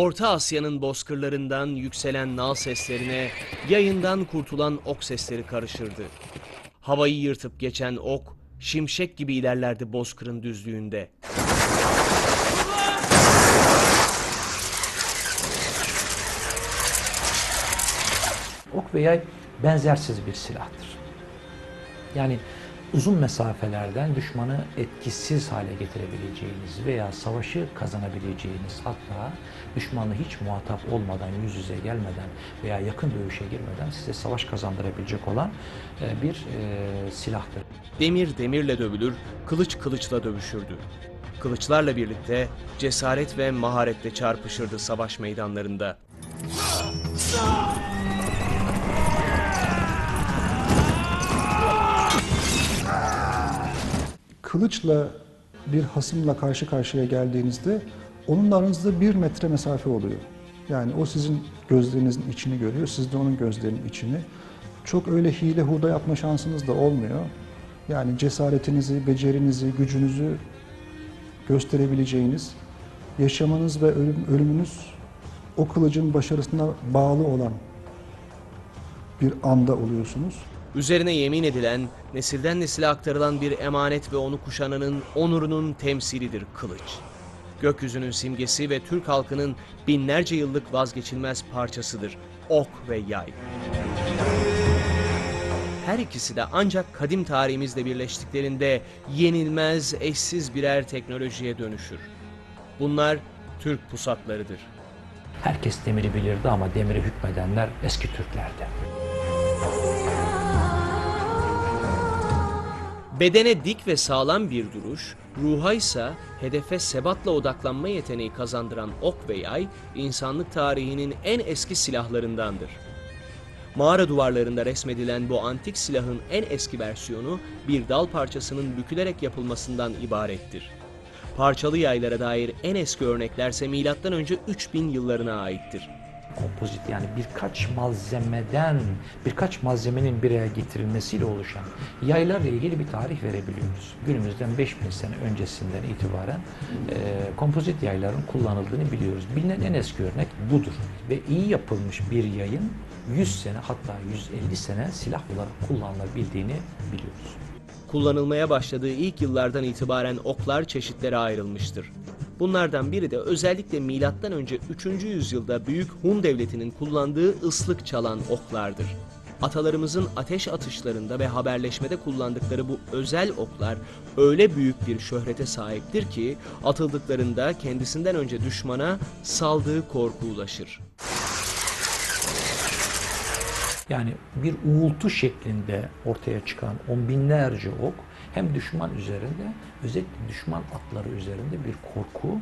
Orta Asya'nın bozkırlarından yükselen nal seslerine yayından kurtulan ok sesleri karışırdı. Havayı yırtıp geçen ok, şimşek gibi ilerlerdi bozkırın düzlüğünde. Ok ve yay benzersiz bir silahtır. Yani uzun mesafelerden düşmanı etkisiz hale getirebileceğiniz veya savaşı kazanabileceğiniz hatta düşmanla hiç muhatap olmadan, yüz yüze gelmeden veya yakın dövüşe girmeden size savaş kazandırabilecek olan e, bir e, silahtır. Demir demirle dövülür, kılıç kılıçla dövüşürdü. Kılıçlarla birlikte cesaret ve maharetle çarpışırdı savaş meydanlarında. Kılıçla bir hasımla karşı karşıya geldiğinizde onunla aranızda bir metre mesafe oluyor. Yani o sizin gözlerinizin içini görüyor, siz de onun gözlerinin içini. Çok öyle hile hurda yapma şansınız da olmuyor. Yani cesaretinizi, becerinizi, gücünüzü gösterebileceğiniz, yaşamanız ve ölüm, ölümünüz o kılıcın başarısına bağlı olan bir anda oluyorsunuz. Üzerine yemin edilen, nesilden nesile aktarılan bir emanet ve onu kuşananın onurunun temsilidir kılıç. Gökyüzünün simgesi ve Türk halkının binlerce yıllık vazgeçilmez parçasıdır ok ve yay. Her ikisi de ancak kadim tarihimizle birleştiklerinde yenilmez, eşsiz birer teknolojiye dönüşür. Bunlar Türk pusatlarıdır. Herkes demiri bilirdi ama demire hükmedenler eski Türklerdi. Bedene dik ve sağlam bir duruş, ruha ise hedefe sebatla odaklanma yeteneği kazandıran ok ve yay, insanlık tarihinin en eski silahlarındandır. Mağara duvarlarında resmedilen bu antik silahın en eski versiyonu bir dal parçasının bükülerek yapılmasından ibarettir. Parçalı yaylara dair en eski örneklerse M.Ö. 3000 yıllarına aittir. Kompozit yani birkaç malzemeden, birkaç malzemenin bir araya getirilmesiyle oluşan yaylarla ilgili bir tarih verebiliyoruz. Günümüzden 5000 sene öncesinden itibaren e, kompozit yayların kullanıldığını biliyoruz. Bilinen en eski örnek budur. Ve iyi yapılmış bir yayın 100 sene hatta 150 sene silah olarak kullanılabildiğini biliyoruz. Kullanılmaya başladığı ilk yıllardan itibaren oklar çeşitlere ayrılmıştır. Bunlardan biri de özellikle milattan önce 3. yüzyılda Büyük Hun Devleti'nin kullandığı ıslık çalan oklardır. Atalarımızın ateş atışlarında ve haberleşmede kullandıkları bu özel oklar öyle büyük bir şöhrete sahiptir ki atıldıklarında kendisinden önce düşmana saldığı korku ulaşır. Yani bir uğultu şeklinde ortaya çıkan on binlerce ok hem düşman üzerinde özellikle düşman atları üzerinde bir korku,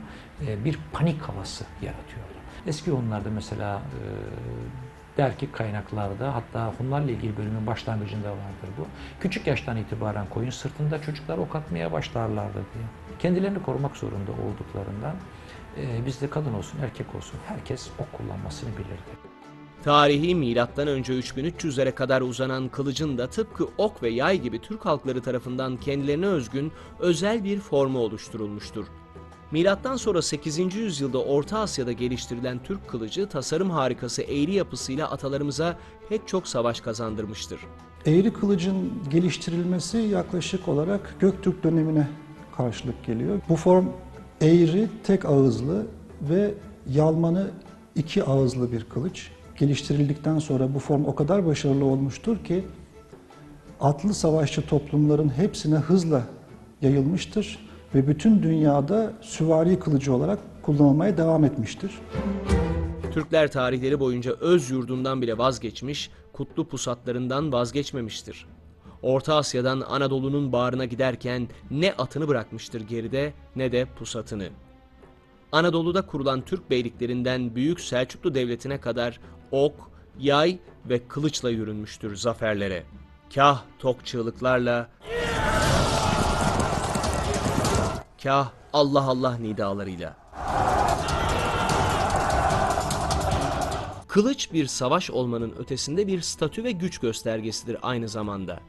e, bir panik havası yaratıyordu. Eski Hunlarda mesela der ki kaynaklarda hatta Hunlarla ilgili bölümün başlangıcında vardır bu. Küçük yaştan itibaren koyun sırtında çocuklar ok atmaya başlarlardı diye. Kendilerini korumak zorunda olduklarından e, bizde kadın olsun erkek olsun herkes ok kullanmasını bilirdi. Tarihi milattan önce 3300'lere kadar uzanan kılıcın da tıpkı ok ve yay gibi Türk halkları tarafından kendilerine özgün özel bir formu oluşturulmuştur. Milattan sonra 8. yüzyılda Orta Asya'da geliştirilen Türk kılıcı tasarım harikası eğri yapısıyla atalarımıza pek çok savaş kazandırmıştır. Eğri kılıcın geliştirilmesi yaklaşık olarak Göktürk dönemine karşılık geliyor. Bu form eğri, tek ağızlı ve yalmanı iki ağızlı bir kılıç. Geliştirildikten sonra bu form o kadar başarılı olmuştur ki atlı savaşçı toplumların hepsine hızla yayılmıştır ve bütün dünyada süvari kılıcı olarak kullanılmaya devam etmiştir. Türkler tarihleri boyunca öz yurdundan bile vazgeçmiş, kutlu pusatlarından vazgeçmemiştir. Orta Asya'dan Anadolu'nun bağrına giderken ne atını bırakmıştır geride ne de pusatını. Anadolu'da kurulan Türk beyliklerinden Büyük Selçuklu Devleti'ne kadar ok, yay ve kılıçla yürünmüştür zaferlere. Kah tok çığlıklarla, kah Allah Allah nidalarıyla. Kılıç bir savaş olmanın ötesinde bir statü ve güç göstergesidir aynı zamanda.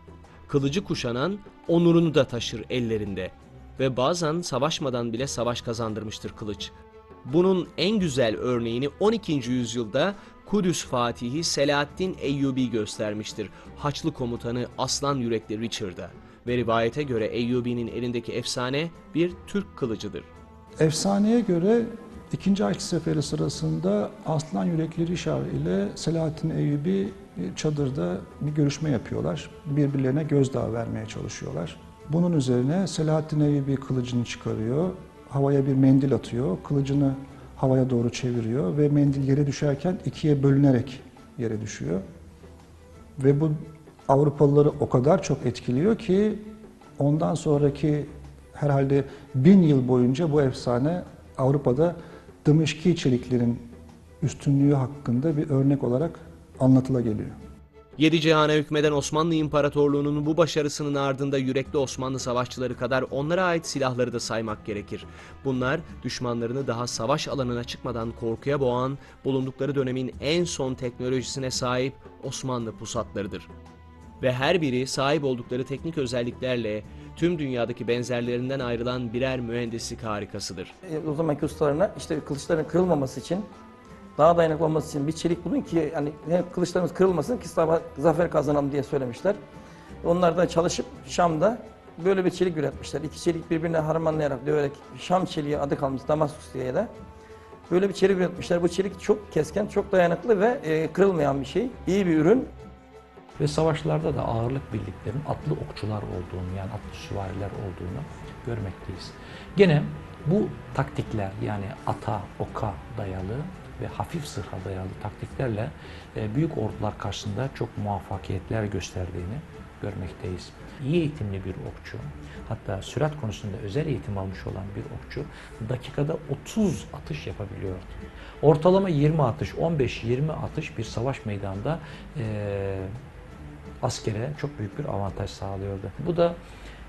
Kılıcı kuşanan onurunu da taşır ellerinde ve bazen savaşmadan bile savaş kazandırmıştır kılıç. Bunun en güzel örneğini 12. yüzyılda Kudüs Fatihi Selahaddin Eyyubi göstermiştir. Haçlı komutanı Aslan Yürekli Richard'a ve rivayete göre Eyyubi'nin elindeki efsane bir Türk kılıcıdır. Efsaneye göre 2. Haçlı Seferi sırasında Aslan Yürekli Rişar ile Selahattin Eyyubi çadırda bir görüşme yapıyorlar. Birbirlerine gözdağı vermeye çalışıyorlar. Bunun üzerine Selahattin Eyyubi kılıcını çıkarıyor, havaya bir mendil atıyor, kılıcını havaya doğru çeviriyor ve mendil yere düşerken ikiye bölünerek yere düşüyor. Ve bu Avrupalıları o kadar çok etkiliyor ki ondan sonraki herhalde bin yıl boyunca bu efsane Avrupa'da Dımışki çeliklerin üstünlüğü hakkında bir örnek olarak anlatıla geliyor. Yedi cihana hükmeden Osmanlı İmparatorluğu'nun bu başarısının ardında yürekli Osmanlı savaşçıları kadar onlara ait silahları da saymak gerekir. Bunlar düşmanlarını daha savaş alanına çıkmadan korkuya boğan, bulundukları dönemin en son teknolojisine sahip Osmanlı pusatlarıdır. Ve her biri sahip oldukları teknik özelliklerle tüm dünyadaki benzerlerinden ayrılan birer mühendislik harikasıdır. E, o zamanki ustalarına işte kılıçların kırılmaması için daha dayanıklı olması için bir çelik bulun ki yani kılıçlarımız kırılmasın ki zafer kazanalım diye söylemişler. Onlar da çalışıp Şam'da böyle bir çelik üretmişler. İki çelik birbirine harmanlayarak döverek Şam çeliği adı kalmış Damaskus diye de. Böyle bir çelik üretmişler. Bu çelik çok keskin, çok dayanıklı ve e, kırılmayan bir şey. İyi bir ürün. Ve savaşlarda da ağırlık birliklerinin atlı okçular olduğunu yani atlı süvariler olduğunu görmekteyiz. Gene bu taktikler yani ata, oka dayalı ve hafif zırha dayalı taktiklerle e, büyük ordular karşısında çok muvaffakiyetler gösterdiğini görmekteyiz. İyi eğitimli bir okçu, hatta sürat konusunda özel eğitim almış olan bir okçu dakikada 30 atış yapabiliyordu. Ortalama 20 atış, 15-20 atış bir savaş meydanında e, askere çok büyük bir avantaj sağlıyordu. Bu da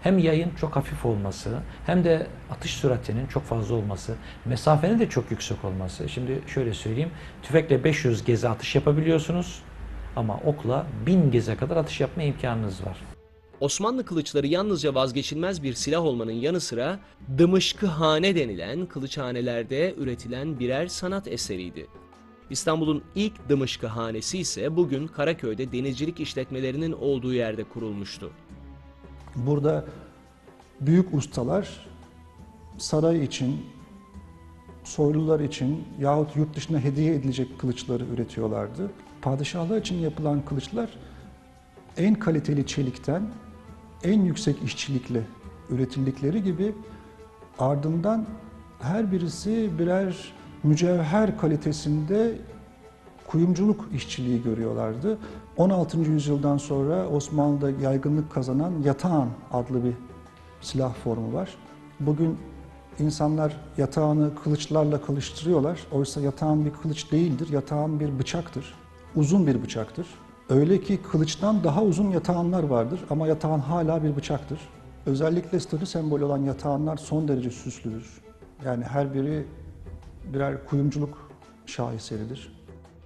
hem yayın çok hafif olması hem de atış süratinin çok fazla olması, mesafenin de çok yüksek olması. Şimdi şöyle söyleyeyim, tüfekle 500 geze atış yapabiliyorsunuz ama okla 1000 geze kadar atış yapma imkanınız var. Osmanlı kılıçları yalnızca vazgeçilmez bir silah olmanın yanı sıra Dımışkıhane denilen kılıçhanelerde üretilen birer sanat eseriydi. İstanbul'un ilk Dımışkıhanesi ise bugün Karaköy'de denizcilik işletmelerinin olduğu yerde kurulmuştu. Burada büyük ustalar saray için, soylular için yahut yurt dışına hediye edilecek kılıçları üretiyorlardı. Padişahlar için yapılan kılıçlar en kaliteli çelikten en yüksek işçilikle üretildikleri gibi ardından her birisi birer mücevher kalitesinde kuyumculuk işçiliği görüyorlardı. 16. yüzyıldan sonra Osmanlı'da yaygınlık kazanan yatağan adlı bir silah formu var. Bugün insanlar yatağını kılıçlarla kılıçtırıyorlar. Oysa yatağan bir kılıç değildir, yatağan bir bıçaktır. Uzun bir bıçaktır. Öyle ki kılıçtan daha uzun yatağanlar vardır ama yatağan hala bir bıçaktır. Özellikle statü sembolü olan yatağanlar son derece süslüdür. Yani her biri birer kuyumculuk şaheseridir.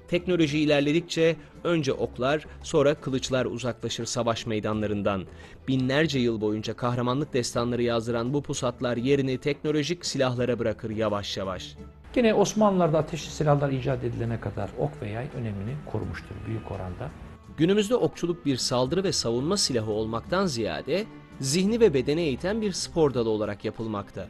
Teknoloji ilerledikçe önce oklar, sonra kılıçlar uzaklaşır savaş meydanlarından. Binlerce yıl boyunca kahramanlık destanları yazdıran bu pusatlar yerini teknolojik silahlara bırakır yavaş yavaş. Yine Osmanlılar'da ateşli silahlar icat edilene kadar ok ve yay önemini korumuştur büyük oranda. Günümüzde okçuluk bir saldırı ve savunma silahı olmaktan ziyade zihni ve bedeni eğiten bir spor dalı olarak yapılmakta.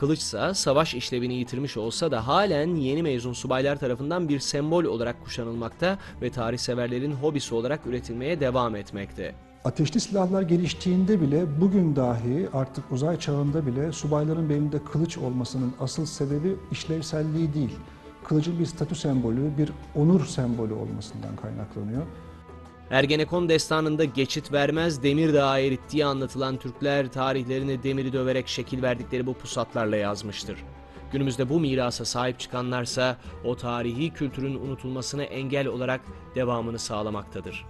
Kılıçsa savaş işlevini yitirmiş olsa da halen yeni mezun subaylar tarafından bir sembol olarak kuşanılmakta ve tarihseverlerin hobisi olarak üretilmeye devam etmekte. Ateşli silahlar geliştiğinde bile bugün dahi artık uzay çağında bile subayların belinde kılıç olmasının asıl sebebi işlevselliği değil. Kılıcın bir statü sembolü, bir onur sembolü olmasından kaynaklanıyor. Ergenekon destanında geçit vermez Demirdağ'a erittiği anlatılan Türkler tarihlerini demiri döverek şekil verdikleri bu pusatlarla yazmıştır. Günümüzde bu mirasa sahip çıkanlarsa o tarihi kültürün unutulmasına engel olarak devamını sağlamaktadır.